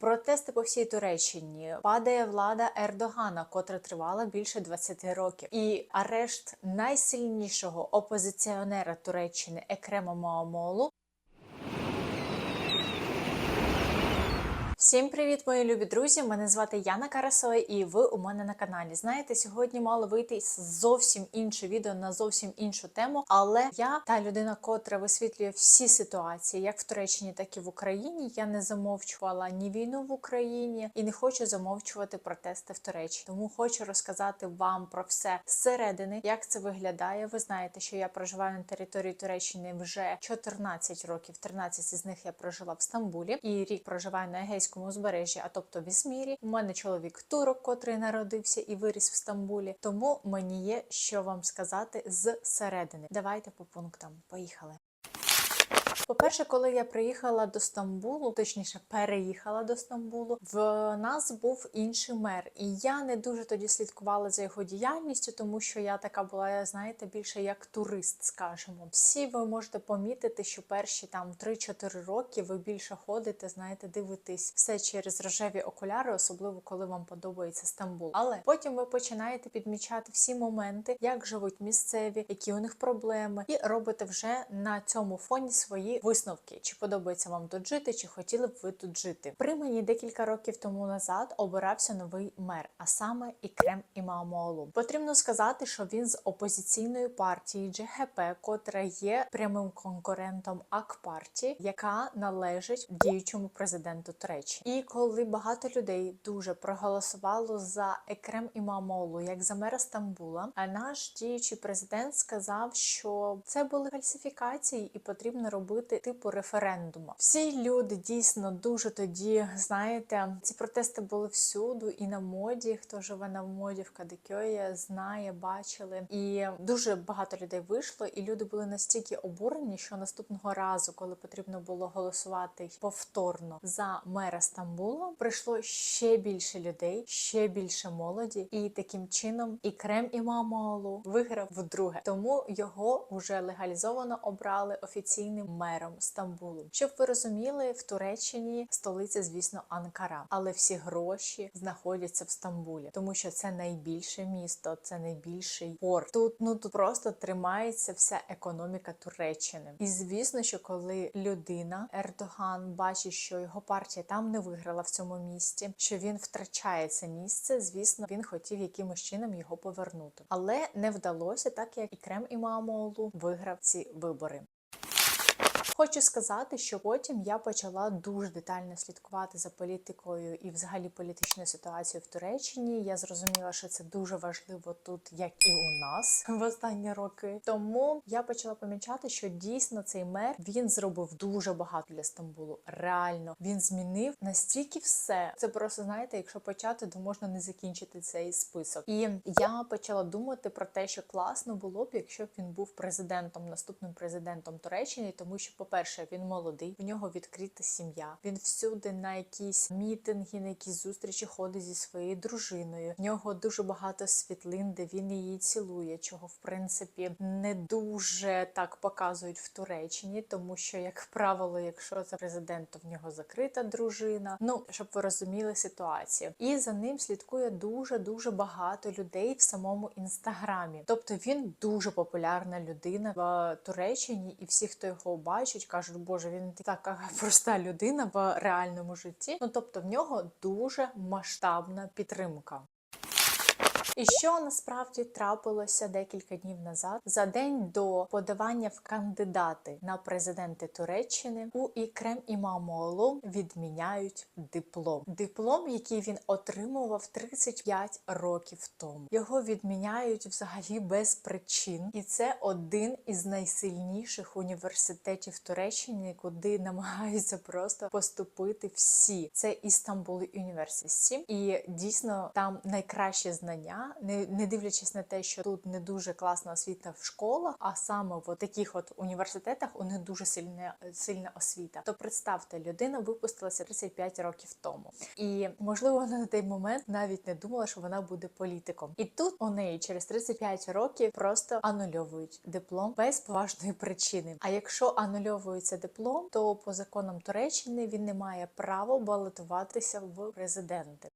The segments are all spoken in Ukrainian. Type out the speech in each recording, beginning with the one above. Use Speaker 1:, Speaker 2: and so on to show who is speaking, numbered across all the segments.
Speaker 1: Протести по всій Туреччині падає влада Ердогана, котра тривала більше 20 років, і арешт найсильнішого опозиціонера Туреччини Екрема Маамолу. Всім привіт, мої любі друзі! Мене звати Яна Карасова, і ви у мене на каналі. Знаєте, сьогодні мало вийти зовсім інше відео на зовсім іншу тему. Але я та людина, котра висвітлює всі ситуації, як в Туреччині, так і в Україні. Я не замовчувала ні війну в Україні і не хочу замовчувати протести в Туреччині. Тому хочу розказати вам про все зсередини, як це виглядає. Ви знаєте, що я проживаю на території Туреччини вже 14 років. 13 з них я прожила в Стамбулі, і рік проживаю на Егейському узбережжі, а тобто в Ізмірі. У мене чоловік турок, котрий народився і виріс в Стамбулі. Тому мені є що вам сказати зсередини. Давайте по пунктам. Поїхали. По-перше, коли я приїхала до Стамбулу, точніше переїхала до Стамбулу, в нас був інший мер, і я не дуже тоді слідкувала за його діяльністю, тому що я така була, знаєте, більше як турист, скажімо. Всі ви можете помітити, що перші там 3-4 роки ви більше ходите, знаєте, дивитесь все через рожеві окуляри, особливо коли вам подобається Стамбул. Але потім ви починаєте підмічати всі моменти, як живуть місцеві, які у них проблеми, і робите вже на цьому фоні свої висновки, чи подобається вам тут жити, чи хотіли б ви тут жити. При мені декілька років тому назад обирався новий мер, а саме Ікрем Імамоглу. Потрібно сказати, що він з опозиційної партії ДЖГП, котра є прямим конкурентом АК-партії, яка належить діючому президенту Туреччини. І коли багато людей дуже проголосувало за Екрем Імамоглу як за мера Стамбула, наш діючий президент сказав, що це були фальсифікації, і потрібно робити типу референдуму. Всі люди дійсно дуже тоді знаєте, ці протести були всюду і на моді. Хто живе на моді в Кадикьої, знає, бачили. І дуже багато людей вийшло, і люди були настільки обурені, що наступного разу, коли потрібно було голосувати повторно за мера Стамбула, прийшло ще більше людей, ще більше молоді, і таким чином і Крем Імамолу виграв вдруге. Тому його вже легалізовано обрали офіційним мером Стамбулу. Щоб ви розуміли, в Туреччині столиця, звісно, Анкара, але всі гроші знаходяться в Стамбулі, тому що це найбільше місто, це найбільший порт. Тут ну тут просто тримається вся економіка Туреччини. І звісно, що коли людина Ердоган бачить, що його партія там не виграла в цьому місті, що він втрачає це місце. Звісно, він хотів якимось чином його повернути, але не вдалося, так як і Крем Імамоглу виграв ці вибори. Хочу сказати, що потім я почала дуже детально слідкувати за політикою і, взагалі, політичною ситуацією в Туреччині. Я зрозуміла, що це дуже важливо тут, як і у нас в останні роки. Тому я почала помічати, що дійсно цей мер він зробив дуже багато для Стамбулу. Реально він змінив настільки все. Це просто знаєте, якщо почати, то можна не закінчити цей список. І я почала думати про те, що класно було б, якщо б він був президентом, наступним президентом Туреччини, тому що по-перше, він молодий, в нього відкрита сім'я. Він всюди на якісь мітинги, на якісь зустрічі ходить зі своєю дружиною. В нього дуже багато світлин, де він її цілує, чого в принципі не дуже так показують в Туреччині, тому що, як правило, якщо це президент, то в нього закрита дружина. Ну щоб ви розуміли ситуацію, і за ним слідкує дуже дуже багато людей в самому інстаграмі. Тобто він дуже популярна людина в Туреччині, і всі, хто його бачить, кажуть, боже, він така проста людина в реальному житті. Ну тобто в нього дуже масштабна підтримка. І що насправді трапилося декілька днів назад за день до подавання в кандидати на президенти Туреччини у Ікрем Імамоглу відміняють диплом. Диплом, який він отримував 35 років тому. Його відміняють взагалі без причин, і це один із найсильніших університетів Туреччини, куди намагаються просто поступити всі. Це Істамбул Університет. І дійсно там найкращі знання не, не дивлячись на те, що тут не дуже класна освіта в школах, а саме в таких от університетах у них дуже сильна сильна освіта. То представте, людина випустилася 35 років тому, і можливо вона на той момент навіть не думала, що вона буде політиком. І тут у неї через 35 років просто анульовують диплом без поважної причини. А якщо анульовується диплом, то по законам Туреччини він не має права балотуватися в президенти.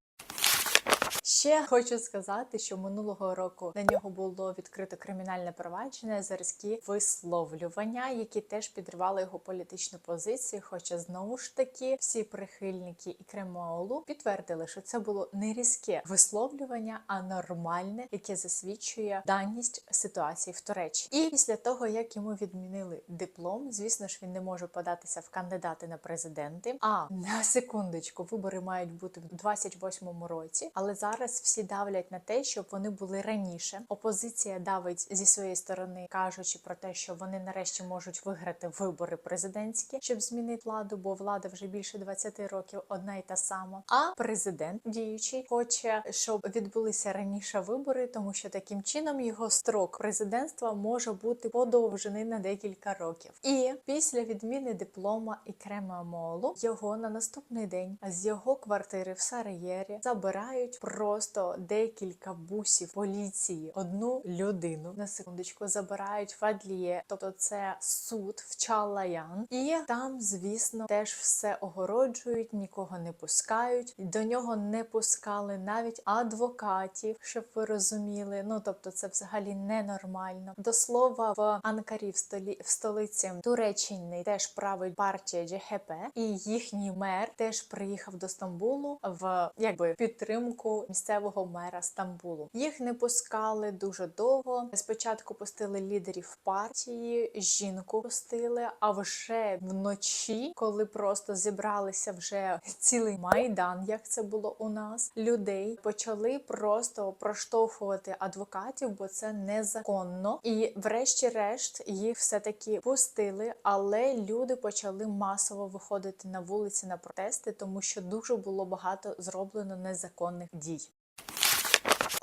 Speaker 1: Ще хочу сказати, що минулого року на нього було відкрито кримінальне провадження за різкі висловлювання, які теж підривали його політичну позицію. Хоча знову ж таки всі прихильники і Кремолу підтвердили, що це було не різке висловлювання, а нормальне, яке засвідчує даність ситуації в Туреччині. І після того як йому відмінили диплом, звісно ж, він не може податися в кандидати на президенти. А на секундочку, вибори мають бути в 28-му році, але зараз зараз всі давлять на те, щоб вони були раніше. Опозиція давить зі своєї сторони, кажучи про те, що вони нарешті можуть виграти вибори президентські, щоб змінити владу, бо влада вже більше 20 років одна й та сама. А президент діючий хоче, щоб відбулися раніше вибори, тому що таким чином його строк президентства може бути подовжений на декілька років. І після відміни диплома і крема молу його на наступний день з його квартири в Сараєрі забирають про просто декілька бусів поліції одну людину на секундочку забирають в Адліє, тобто це суд в Чалаян, і там, звісно, теж все огороджують, нікого не пускають. До нього не пускали навіть адвокатів, щоб ви розуміли. Ну тобто, це взагалі ненормально. До слова, в Анкарі в столі в столиці Туреччини теж править партія ДЖХП, і їхній мер теж приїхав до Стамбулу в якби підтримку місцевого мера Стамбулу. Їх не пускали дуже довго. Спочатку пустили лідерів партії, жінку пустили. А вже вночі, коли просто зібралися вже цілий майдан, як це було у нас, людей почали просто проштовхувати адвокатів, бо це незаконно. І, врешті-решт, їх все таки пустили, але люди почали масово виходити на вулиці на протести, тому що дуже було багато зроблено незаконних дій.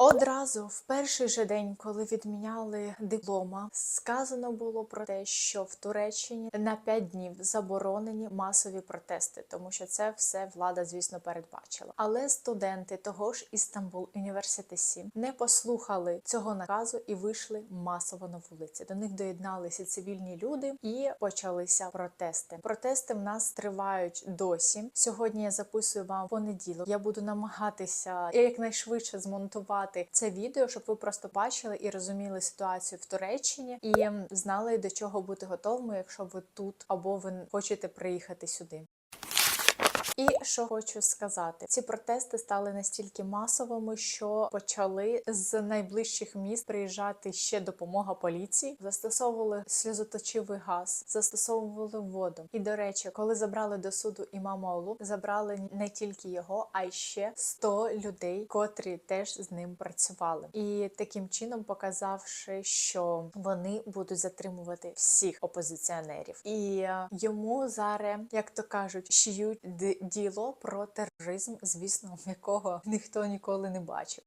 Speaker 1: Одразу в перший же день, коли відміняли диплома, сказано було про те, що в Туреччині на 5 днів заборонені масові протести, тому що це все влада, звісно, передбачила. Але студенти того ж Істанбул університеті не послухали цього наказу і вийшли масово на вулиці. До них доєдналися цивільні люди і почалися протести. Протести в нас тривають досі. Сьогодні я записую вам понеділок. Я буду намагатися якнайшвидше змонтувати це відео, щоб ви просто бачили і розуміли ситуацію в Туреччині і знали до чого бути готовими, якщо ви тут або ви хочете приїхати сюди. І що хочу сказати, ці протести стали настільки масовими, що почали з найближчих міст приїжджати ще допомога поліції, застосовували сльозоточивий газ, застосовували воду. І до речі, коли забрали до суду імама Олу, забрали не тільки його, а й ще 100 людей, котрі теж з ним працювали, і таким чином показавши, що вони будуть затримувати всіх опозиціонерів, і е, йому зараз, як то кажуть, шиють діло про тероризм, звісно, якого ніхто ніколи не бачив.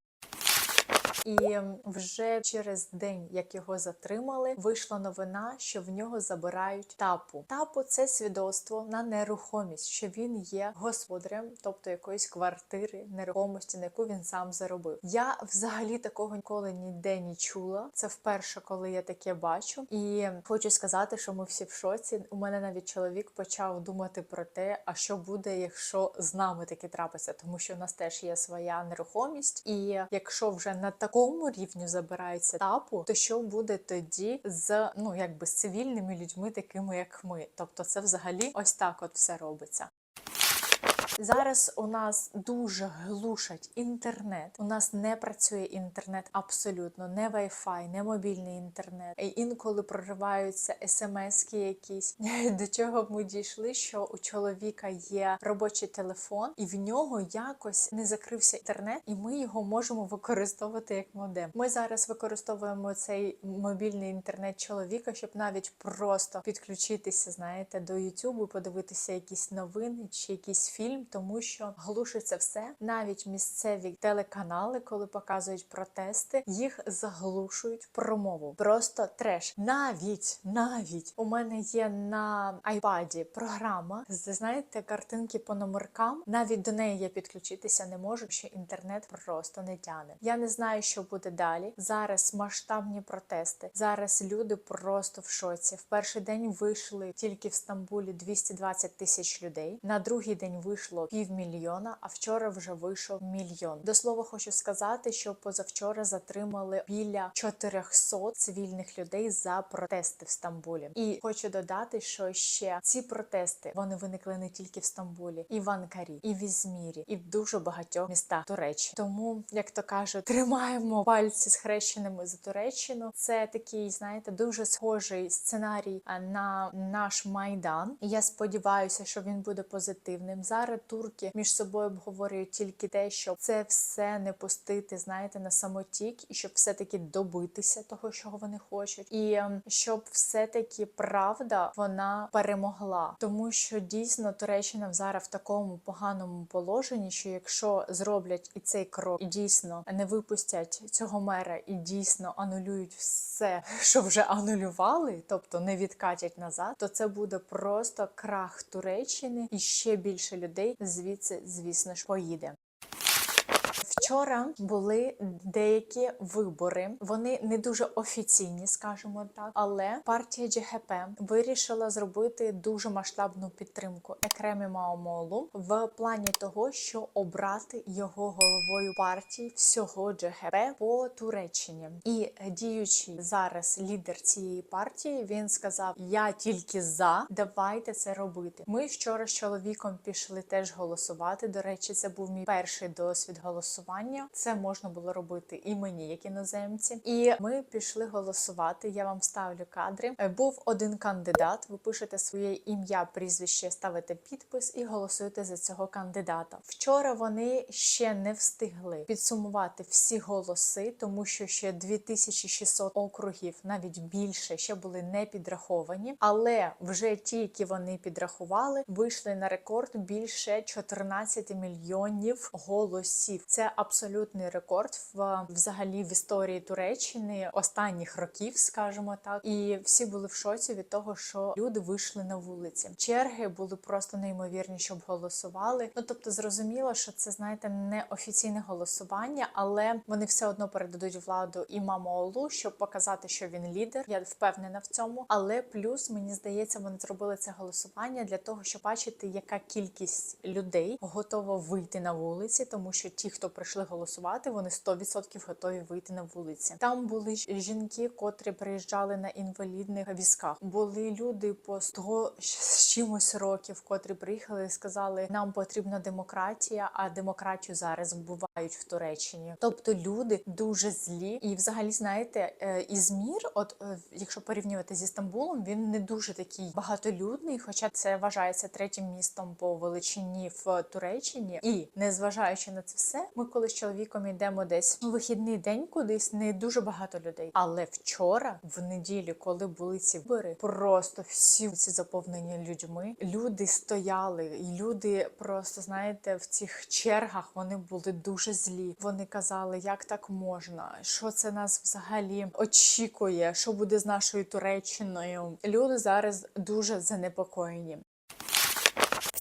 Speaker 1: І вже через день, як його затримали, вийшла новина, що в нього забирають тапу. Тапу це свідоцтво на нерухомість, що він є господарем, тобто якоїсь квартири нерухомості, на яку він сам заробив. Я взагалі такого ніколи ніде не чула. Це вперше, коли я таке бачу. І хочу сказати, що ми всі в шоці. У мене навіть чоловік почав думати про те, а що буде, якщо з нами таке трапиться, тому що у нас теж є своя нерухомість, і якщо вже на так такому рівню забирається тапу, то що буде тоді з ну якби з цивільними людьми, такими як ми? Тобто, це взагалі ось так от все робиться. Зараз у нас дуже глушать інтернет. У нас не працює інтернет абсолютно, не Wi-Fi, не мобільний інтернет. І інколи прориваються смски якісь. До чого ми дійшли, що у чоловіка є робочий телефон, і в нього якось не закрився інтернет, і ми його можемо використовувати як модем. Ми зараз використовуємо цей мобільний інтернет чоловіка, щоб навіть просто підключитися, знаєте, до YouTube, подивитися якісь новини чи якийсь фільм тому що глушиться все. Навіть місцеві телеканали, коли показують протести, їх заглушують промову. Просто треш. Навіть навіть у мене є на айпаді програма. Знаєте, картинки по номеркам. Навіть до неї я підключитися не можу, що інтернет просто не тяне. Я не знаю, що буде далі. Зараз масштабні протести. Зараз люди просто в шоці. В перший день вийшли тільки в Стамбулі 220 тисяч людей. На другий день вийшло півмільйона, а вчора вже вийшов мільйон. До слова, хочу сказати, що позавчора затримали біля 400 цивільних людей за протести в Стамбулі. І хочу додати, що ще ці протести вони виникли не тільки в Стамбулі, і в Анкарі, і в Ізмірі, і в дуже багатьох містах Туреччини. Тому, як то кажуть, тримаємо пальці схрещеними за Туреччину. Це такий, знаєте, дуже схожий сценарій на наш майдан. І я сподіваюся, що він буде позитивним. Зараз турки між собою обговорюють тільки те, щоб це все не пустити, знаєте, на самотік, і щоб все-таки добитися того, чого вони хочуть, і ем, щоб все-таки правда вона перемогла, тому що дійсно Туреччина зараз в такому поганому положенні, що якщо зроблять і цей крок, і дійсно не випустять цього мера, і дійсно анулюють все, що вже анулювали, тобто не відкатять назад, то це буде просто крах Туреччини, і ще більше людей звідси, звісно ж, поїде. Вчора були деякі вибори. Вони не дуже офіційні, скажімо так, але партія ДЖГП вирішила зробити дуже масштабну підтримку Екремі Маомолу в плані того, що обрати його головою партії всього ДЖГП по Туреччині. І діючий зараз лідер цієї партії він сказав: Я тільки за, давайте це робити. Ми вчора з чоловіком пішли теж голосувати. До речі, це був мій перший досвід голосування. Це можна було робити і мені, як іноземці. І ми пішли голосувати. Я вам ставлю кадри. Е, Був один кандидат. Ви пишете своє ім'я, прізвище, ставите підпис і голосуєте за цього кандидата. Вчора вони ще не встигли підсумувати всі голоси, тому що ще 2600 округів, навіть більше, ще були не підраховані. Але вже ті, які вони підрахували, вийшли на рекорд більше 14 мільйонів голосів. Це абсолютний рекорд в взагалі в історії Туреччини останніх років, скажімо так. І всі були в шоці від того, що люди вийшли на вулиці. Черги були просто неймовірні, щоб голосували. Ну тобто, зрозуміло, що це знаєте не офіційне голосування, але вони все одно передадуть владу імаму Олу, щоб показати, що він лідер. Я впевнена в цьому. Але плюс мені здається, вони зробили це голосування для того, щоб бачити, яка кількість людей готова вийти на вулиці, тому що ті, хто прийшли голосувати, вони 100% готові вийти на вулиці. Там були жінки, котрі приїжджали на інвалідних візках. Були люди по 100 з чимось років, котрі приїхали і сказали, нам потрібна демократія, а демократію зараз вбивають в Туреччині. Тобто люди дуже злі, і взагалі знаєте, е, Ізмір, от е, якщо порівнювати зі Стамбулом, він не дуже такий багатолюдний, хоча це вважається третім містом по величині в Туреччині. І незважаючи на це все, ми коли з чоловіком йдемо десь у вихідний день, кудись не дуже багато людей. Але вчора, в неділю, коли були ці вибори, просто всі ці заповнені людьми, люди стояли, і люди просто знаєте, в цих чергах вони були дуже злі. Вони казали, як так можна, що це нас взагалі очікує, що буде з нашою Туреччиною. Люди зараз дуже занепокоєні.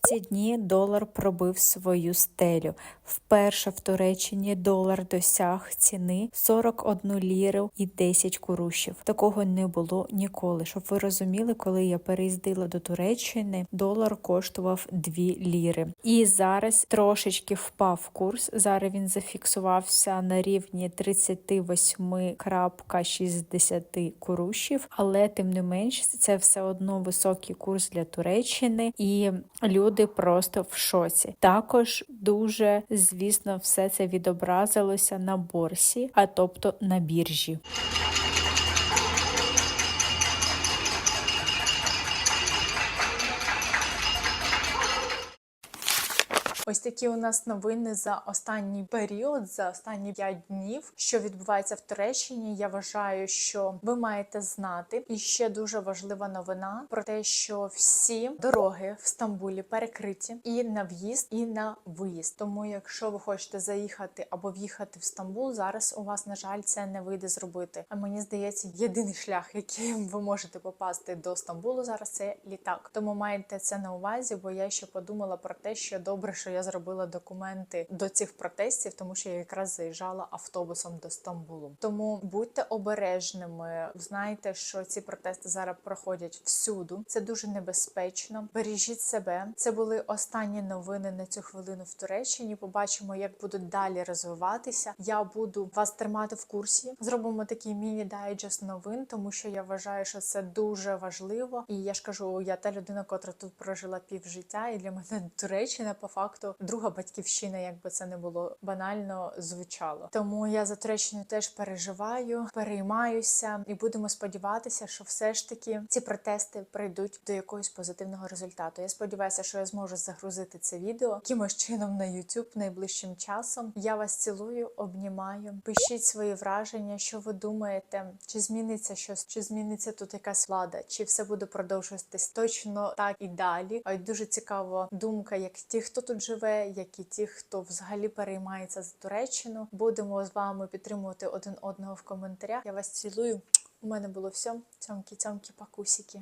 Speaker 2: Ці дні долар пробив свою стелю. Вперше в Туреччині долар досяг ціни 41 ліру і 10 курушів. Такого не було ніколи. Щоб ви розуміли, коли я переїздила до Туреччини, долар коштував 2 ліри. І зараз трошечки впав курс. Зараз він зафіксувався на рівні 38,60 курушів, але тим не менш це все одно високий курс для Туреччини, і люди просто в шоці. Також дуже звісно все це відобразилося на борсі, а тобто на біржі.
Speaker 1: Ось такі у нас новини за останній період, за останні 5 днів, що відбувається в Туреччині. Я вважаю, що ви маєте знати. І ще дуже важлива новина про те, що всі дороги в Стамбулі перекриті і на в'їзд, і на виїзд. Тому, якщо ви хочете заїхати або в'їхати в Стамбул, зараз у вас на жаль це не вийде зробити. А мені здається, єдиний шлях, яким ви можете попасти до Стамбулу зараз, це літак. Тому маєте це на увазі, бо я ще подумала про те, що добре, що я зробила документи до цих протестів, тому що я якраз заїжджала автобусом до Стамбулу. Тому будьте обережними. Знайте, що ці протести зараз проходять всюду. Це дуже небезпечно. Бережіть себе. Це були останні новини на цю хвилину в Туреччині. Побачимо, як будуть далі розвиватися. Я буду вас тримати в курсі. Зробимо такий міні-дайджест новин, тому що я вважаю, що це дуже важливо. І я ж кажу, я та людина, котра тут прожила пів життя, і для мене Туреччина по факту друга батьківщина, якби це не було банально звучало. Тому я за Туреччину теж переживаю, переймаюся, і будемо сподіватися, що все ж таки ці протести прийдуть до якогось позитивного результату. Я сподіваюся, що я зможу загрузити це відео якимось чином на YouTube найближчим часом. Я вас цілую, обнімаю. Пишіть свої враження, що ви думаєте, чи зміниться щось, чи зміниться тут якась влада, чи все буде продовжуватись точно так і далі. А дуже цікава думка, як ті, хто тут живе, як і ті, хто взагалі переймається за Туреччину. Будемо з вами підтримувати один одного в коментарях. Я вас цілую. У мене було все. Цьомкі, цьомкі, пакусіки.